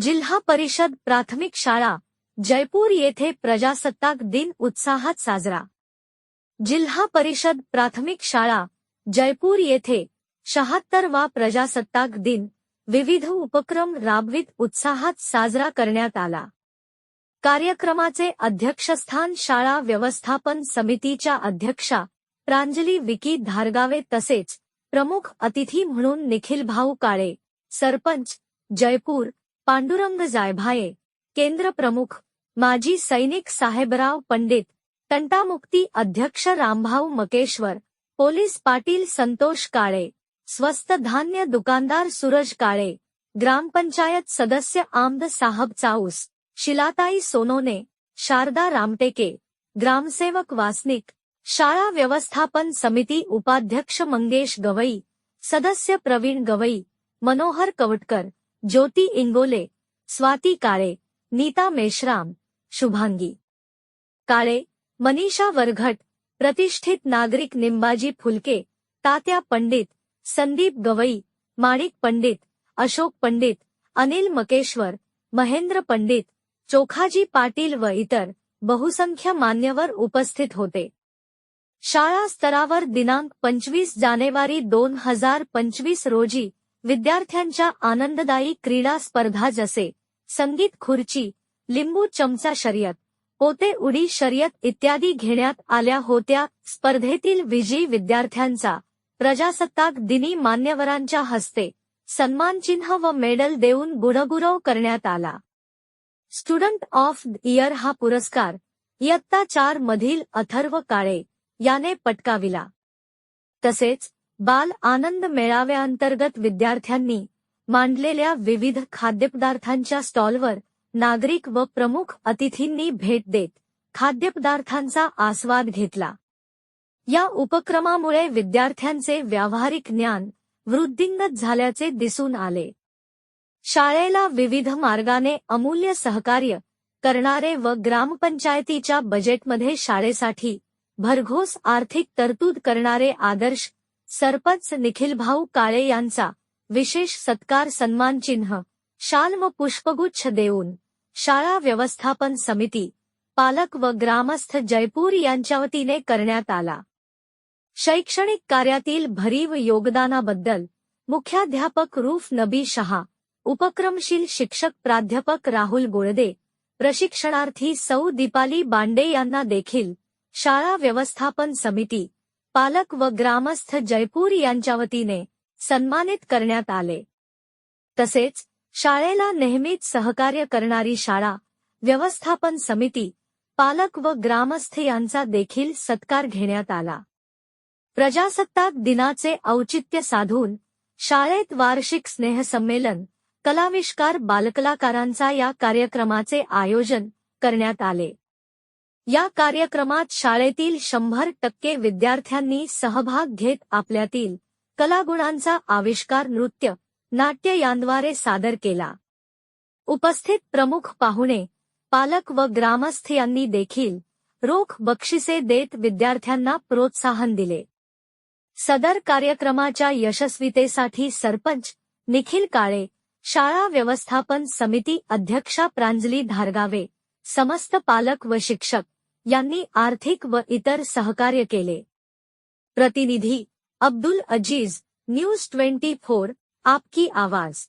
जिल्हा परिषद प्राथमिक शाळा जयपूर येथे प्रजासत्ताक दिन उत्साहात साजरा. जिल्हा परिषद प्राथमिक शाळा जयपूर येथे शहात्तरवा प्रजासत्ताक दिन विविध उपक्रम राबवित उत्साहात साजरा करण्यात आला. कार्यक्रमाचे अध्यक्षस्थान शाळा व्यवस्थापन समितीच्या अध्यक्षा प्रांजली विकी धारगावे तसेच प्रमुख अतिथी म्हणून निखिल भाऊ काळे सरपंच जयपूर पांडुरंग जायभाये. केंद्र प्रमुख माजी सैनिक साहेबराव पंडित तंटामुक्ती अध्यक्ष रामभाऊ मकेश्वर पोलीस पाटील संतोष काळे स्वस्त धान्य दुकानदार सूरज काळे ग्रामपंचायत सदस्य आमद साहब चाऊस शिलाताई सोनोने शारदा रामटेके ग्रामसेवक वासनिक शाळा व्यवस्थापन समिती उपाध्यक्ष मंगेश गवई सदस्य प्रवीण गवई मनोहर कवटकर ज्योती इंगोले, स्वाती काळे, नीता मेश्राम, शुभांगी. काळे, मनीषा वरघट, प्रतिष्ठित नागरिक निंबाजी फुलके, तात्या पंडित, संदीप गवई, माणिक पंडित, अशोक पंडित, अनिल मकेश्वर, महेंद्र पंडित, चोखाजी पाटील व इतर बहुसंख्य मान्यवर उपस्थित होते. शाळा स्तरावर दिनांक पंचवीस जानेवारी दोन हज़ार पंचवीस रोजी विद्यार्थ्यांच्या आनंददायी क्रीडा स्पर्धा जसे संगीत खुर्ची लिंबू चमचा शर्यत पोते उडी शर्यत इत्यादी घेण्यात आल्या होत्या. स्पर्धेतील विजयी विद्यार्थ्यांचा प्रजासत्ताक दिनी मान्यवरांच्या हस्ते सन्मानचिन्ह व मेडल देऊन गुणगुरव करण्यात आला. स्टुडंट ऑफ द इयर हा पुरस्कार इयत्ता चार मधील अथर्व काळे याने पटकाविला. तसेच बाल आनंद मेळाव्याअंतर्गत विद्यार्थ्यांनी मांडलेल्या विविध खाद्यपदार्थांच्या स्टॉलवर नागरिक व प्रमुख अतिथींनी भेट देत खाद्यपदार्थांचा आस्वाद घेतला. या उपक्रमामुळे विद्यार्थ्यांचे व्यावहारिक ज्ञान वृद्धिंगत झाल्याचे दिसून आले. शाळेला विविध मार्गाने अमूल्य सहकार्य करणारे व ग्रामपंचायतीच्या बजेटमध्ये शाळेसाठी भरघोस आर्थिक तरतूद करणारे आदर्श सरपंच निखिलभाऊ काळे यांचा विशेष सत्कार सन्मान चिन्ह शाल व पुष्पगुच्छ देऊन शाळा व्यवस्थापन समिती पालक व ग्रामस्थ जयपूर यांच्या वतीने करण्यात आला. शैक्षणिक कार्यातील भरीव योगदानाबद्दल मुख्याध्यापक रूफ नबी शहा उपक्रमशील शिक्षक प्राध्यापक राहुल गोळदे प्रशिक्षणार्थी सौ दीपाली बांडे यांना देखील शाळा व्यवस्थापन समिती पालक व ग्रामस्थ जयपूर यांच्या वतीने सन्मानित करण्यात आले. तसेच शाळेला नेहमीच सहकार्य करणारी शाळा व्यवस्थापन समिती पालक व ग्रामस्थ यांचा देखील सत्कार घेण्यात आला. प्रजासत्ताक दिनाचे औचित्य साधून शाळेत वार्षिक स्नेहसंमेलन कलाविष्कार बालकलाकारांचा या कार्यक्रमाचे आयोजन करण्यात आले. या कार्यक्रमात शाळेतील शंभर टक्के विद्यार्थ्यांनी सहभाग घेत आपल्यातील कलागुणांचा आविष्कार नृत्य नाट्य यांद्वारे सादर केला. उपस्थित प्रमुख पाहुणे पालक व ग्रामस्थ यांनी देखील रोख बक्षिसे देत विद्यार्थ्यांना प्रोत्साहन दिले. सदर कार्यक्रमाच्या यशस्वीतेसाठी सरपंच निखिल काळे शाळा व्यवस्थापन समिती अध्यक्षा प्रांजली धारगावे समस्त पालक व शिक्षक यांनी आर्थिक व इतर सहकार्य केले. प्रतिनिधी Abdul Aziz news twenty four Aapki Awaaz.